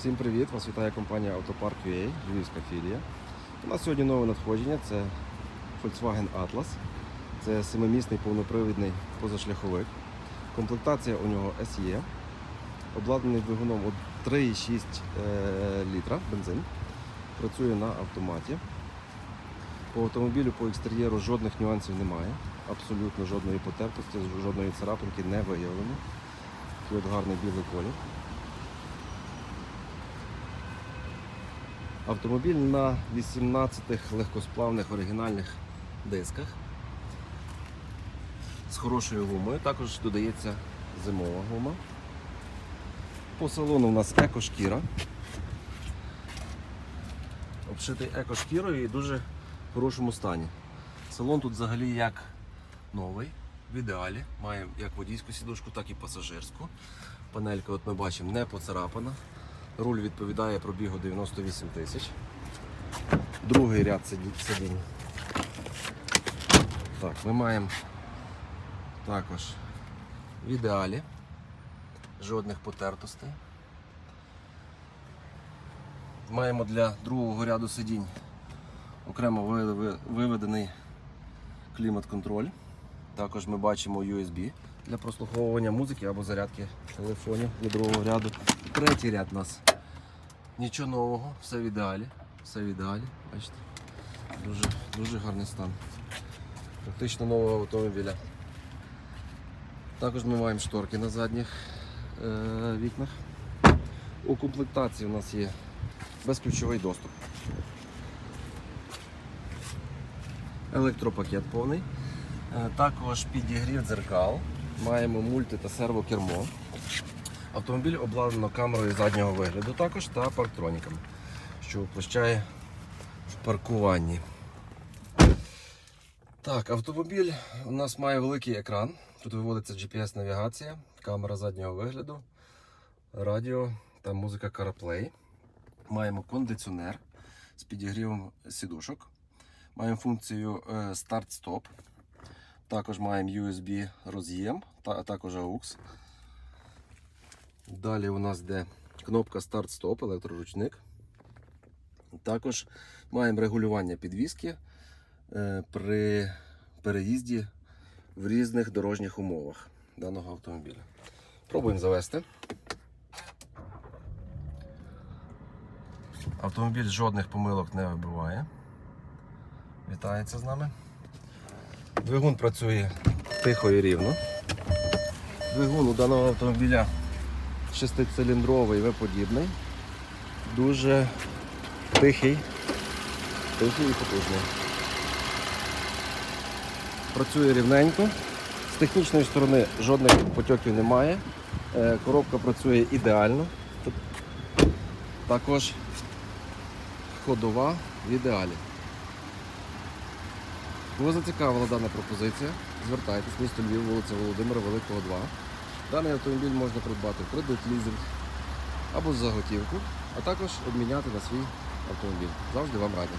Всім привіт! Вас вітає компанія Автопарк UA, Львівська філія. У нас сьогодні нове надходження це Volkswagen Atlas. Це семимісний повнопривідний позашляховик. Комплектація у нього SE. Обладнаний двигуном 3,6 е, літра бензин. Працює на автоматі. По автомобілю, по екстер'єру жодних нюансів немає. Абсолютно жодної потертості, жодної царапинки не виявлено. От гарний білий колір. Автомобіль на 18 легкосплавних оригінальних дисках з хорошою гумою. Також додається зимова гума. По салону у нас екошкіра. Обшитий екошкірою і дуже в хорошому стані. Салон тут взагалі як новий, в ідеалі. Має як водійську сідушку, так і пасажирську. Панелька, от ми бачимо, не поцарапана. Руль відповідає пробігу 98 тисяч. Другий ряд сиді- сидінь. Так, ми маємо також в ідеалі. Жодних потертостей. Маємо для другого ряду сидінь окремо ви- ви- виведений клімат-контроль. Також ми бачимо USB для прослуховування музики або зарядки телефонів для другого ряду. Третій ряд у нас нічого нового, все в ідеалі. Все в ідеалі. Бачите? Дуже, дуже гарний стан. Практично нового автомобіля. Також ми маємо шторки на задніх е- вікнах. У комплектації у нас є безключовий доступ. Електропакет повний. Е, Також підігрів дзеркал. Маємо мульти та сервокермо. Автомобіль обладнано камерою заднього вигляду також та парктроніками, що упрощає в паркуванні. Так, автомобіль у нас має великий екран. Тут виводиться GPS-навігація, камера заднього вигляду, радіо та музика CarPlay. Маємо кондиціонер з підігрівом сідушок. Маємо функцію е, старт-стоп. Також маємо USB роз'єм, а також AUX. Далі у нас йде кнопка старт-стоп, електроручник. Також маємо регулювання підвіски е, при переїзді в різних дорожніх умовах даного автомобіля. Пробуємо завести. Автомобіль жодних помилок не вибиває. Вітається з нами. Двигун працює тихо і рівно. Двигун у даного автомобіля шестициліндровий V-подібний. Дуже тихий, тихий і потужний. Працює рівненько. З технічної сторони жодних потьоків немає. Е, Коробка працює ідеально. Також ходова в ідеалі. Кого зацікавила дана пропозиція, звертайтесь, місто Львів, вулиця Володимира Великого 2. Даний автомобіль можна придбати в кредит, лізинг або за готівку, а також обміняти на свій автомобіль. Завжди вам раді.